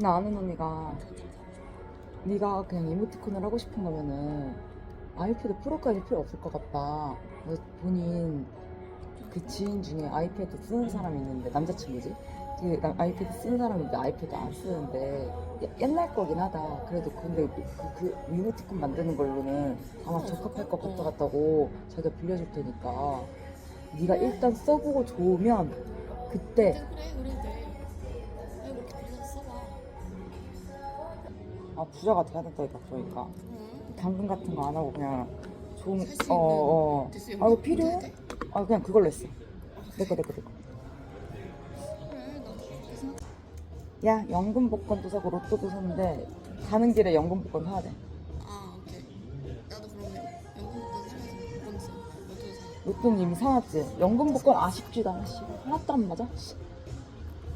나 아는 언니가 네가 그냥 이모티콘을 하고 싶은 거면은 아이패드 프로까지 필요 없을 것 같다. 그래서 본인 그 지인 중에 아이패드 쓰는 사람이 있는데 남자친구지. 그 나- 아이패드 쓰는 사람인데 아이패드 안 쓰는데 야- 옛날 거긴 하다. 그래도 근데 그, 그 이모티콘 만드는 걸로는 아마 적합할 것 같다 같다고 자기가 빌려줄 테니까 네가 일단 써보고 좋으면 그때 그래 그래 아 부자가 돼야 된다니까 그러니까 응. 당근 같은 거 안 하고 그냥 좋은 살수 있는 어어 대수 아 이거 필요해? 돼? 아 그냥 그걸로 했어 내거 내거 내거 그래 나도 그렇게 생각. 야 연금 복권도 사고 로또도 샀는데 가는 길에 연금 복권 사야 돼 아 오케이. 나도 그러면 연금 복권 사면서 복권 써. 너도 사. 로또는 이미 사놨지 연금 복권 아쉽지도 않아 씨 하나도 안 맞아 씨.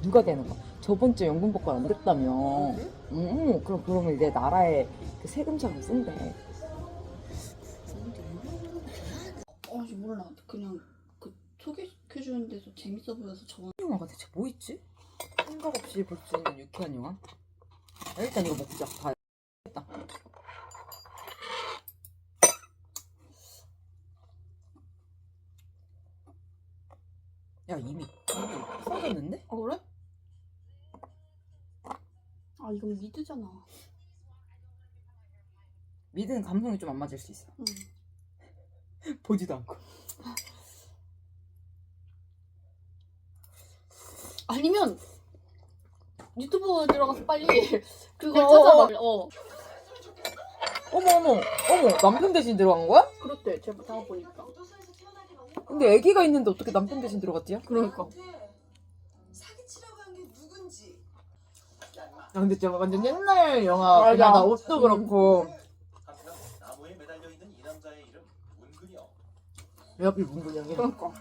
누가 되는 거야 저번 주에 연금 복권 안 됐다며? 응 그럼 그러면 이제 나라에 그 세금처럼 쓴대? 아씨 몰라. 그냥 그 소개해주는 데서 재밌어 보여서 저. 영화가 대체 뭐 있지? 생각 없이 볼 수 있는 유쾌한 영화? 야, 일단 이거 먹자 다 됐다 야 이미 이미 써졌는데? 아 그래? 아 이건 미드잖아. 미드는 감성이 좀 안 맞을 수 있어 응. 보지도 않고 아니면 유튜브 들어가서 빨리 그걸 어, 찾아봐. 어. 어머 어머 어머 남편 대신 들어간 거야? 그렇대. 제가 다 보니까. 근데 애기가 있는데 어떻게 남편 대신 들어갔지야? 그러니까. 야 근데 진짜 완전 옛날 영화 맞아. 나 옷도 그렇고 한편 나무에 매달려 있는 이 남자의 이름 문근영. 왜 하필 문근영이 그러니까.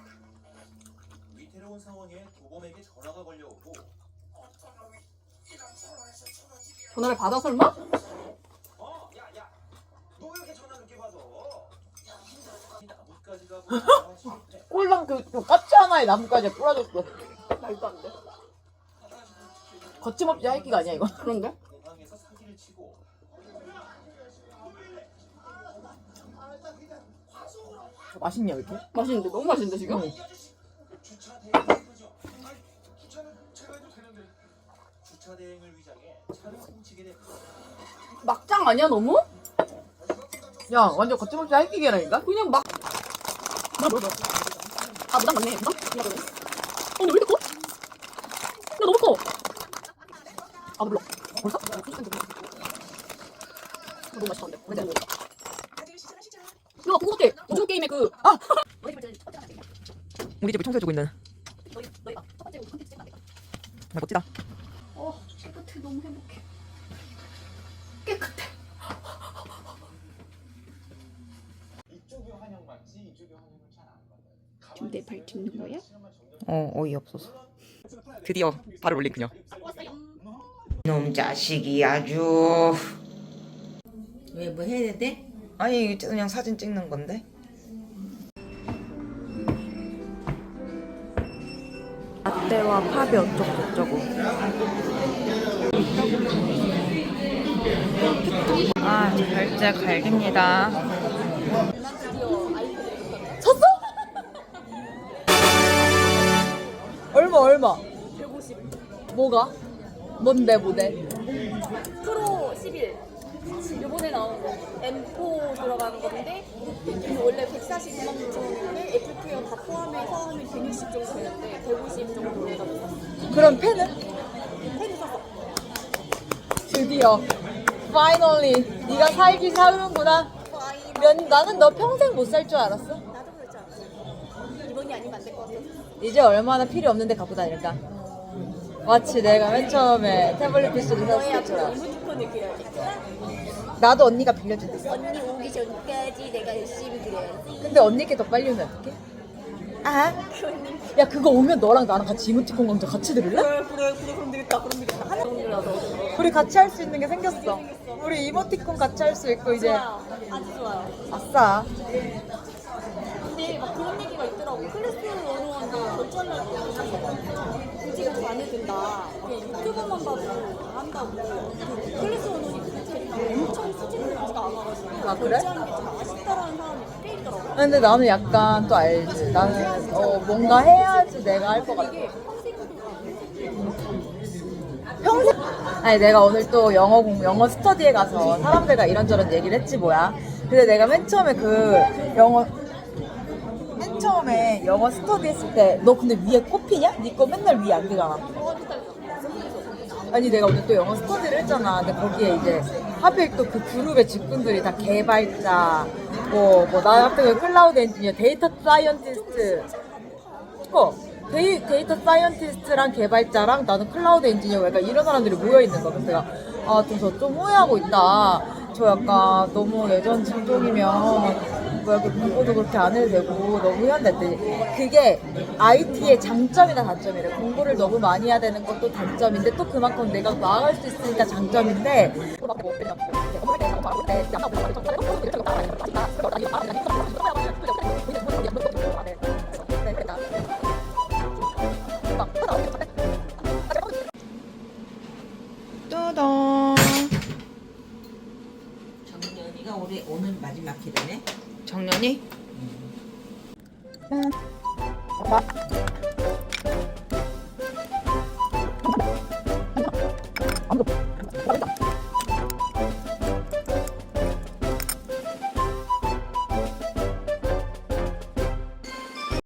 위태로운 상황에 도범에게 전화가 걸려오고 전화를 받아 설마? 어, 야 야, 너왜 이렇게 전화 늦게 받아? 이 나뭇가지 가고 실패. 꼴랑 그, 그 까치 하나에 나뭇가지에 뿌려줬어 말도 안 돼. 거침없이 할기가 아니야 이거 그런데? 맛있냐 왜 이렇게? 맛있는데 너무 맛있는데 지금? 응. 됩니다. 막장 아니야 너무? 야 완전 거침없이 할기계라니까? 그냥 막. 뭐야? 아 무당 맞네. 무당? 야. 어 근데 왜 이렇게 커? 야 너무 커. 아 몰라. 벌써? 너무 맛있던데. 왠지 안 돼. 야 그거 같아. 오징어 게임의 그. 아. 우리 집을 청소해주고 있는 너희 너희가 첫 번째 컨텐츠 찍으면 안 돼. 나 멋지다 어 깨끗해 너무 행복해. 깨끗해. 이쪽이 환영 맞지 이쪽이 환영은 잘안 받아요. 지금 내 발 짚는 거야? 어 어이없어서 드디어 발을 올린 그녀 왔어요. 놈 자식이 아주 왜 뭐 해야 돼? 아니 그냥 사진 찍는 건데 라떼와 팝이 어쩌고 저쩌고 아 결제 갈깁니다 샀어? 얼마 얼마? 150. 뭐가? 뭔데 모델? 프로 11. 요번에 나온 거. M4 들어가는 건데, 이게 원래 149만 9천 원인데, 애플케어 다 포함해서 하면 160 정도 되는데, 150 정도 해가지고 샀어. 그럼 펜은? 펜 샀어. 드디어 파이널리 네가 살기 사는구나 면, 나는 너 평생 못 살 줄 알았어 나도 그럴 줄 알았어. 이번이 아니면 안 될 것 같아. 이제 얼마나 필요 없는데 갖고 다닐까 마치 내가 맨 처음에 태블릿 PC를 샀을 알았어 이모티콘을 그려야겠다. 나도 언니가 빌려줄 때 언니 오기 전까지 내가 열심히 그려야지. 근데 언니께 더 빨리 오면 어떡해? 아? 야 그거 오면 너랑 나랑 같이 이모티콘 강좌 같이 들을래? 그래, 그래, 그래, 그럼 되겠다. 그럼 되겠다. 하나. 우리 같이 할 수 있는 게 생겼어 우리 이모티콘 같이 할 수 있고 이제 좋아요. 아주 좋아요. 아싸 근데 막 그런 얘기가 있더라고. 클래스 원원도 굳이 그냥 유튜브만 봐도 한다고 그 클래스 원원이 그때 엄청 수집을 하지가 않아가지고 아, 그래? 결제하는 게 좀 아쉽다라는 사람이 꽤 있더라고. 아, 근데 나는 약간 또 알지. 나는 어, 뭔가 해야지 내가 할 것 같아. 이게 평생 아니 내가 오늘 또 영어 공 영어 스터디에 가서 사람들과 이런저런 얘기를 했지 뭐야. 근데 내가 맨 처음에 그 영어 맨 처음에 영어 스터디 했을 때 너 근데 위에 꼽히냐? 네 거 맨날 위에 안 되잖아. 아니 내가 오늘 또 영어 스터디를 했잖아. 근데 거기에 이제 하필 또 그 그룹의 직군들이 다 개발자, 뭐 뭐나 같은 경우 클라우드 엔지니어, 데이터 사이언티스트, 어 데이, 데이터 사이언티스트랑 개발자랑 나는 클라우드 엔지니어 약간 이런 사람들이 모여 있는 거야. 그래서 내가 아저좀 오해하고 있다. 저 약간 너무 예전 직종이면 뭐 이렇게 공부도 그렇게 안 해도 되고 너무 됐더니 그게 IT의 장점이나 단점이래. 공부를 너무 많이 해야 되는 것도 단점인데 또 그만큼 내가 나아갈 수 있으니까 장점인데 또동 올해 오늘 마지막 기회네. 정년이? 마,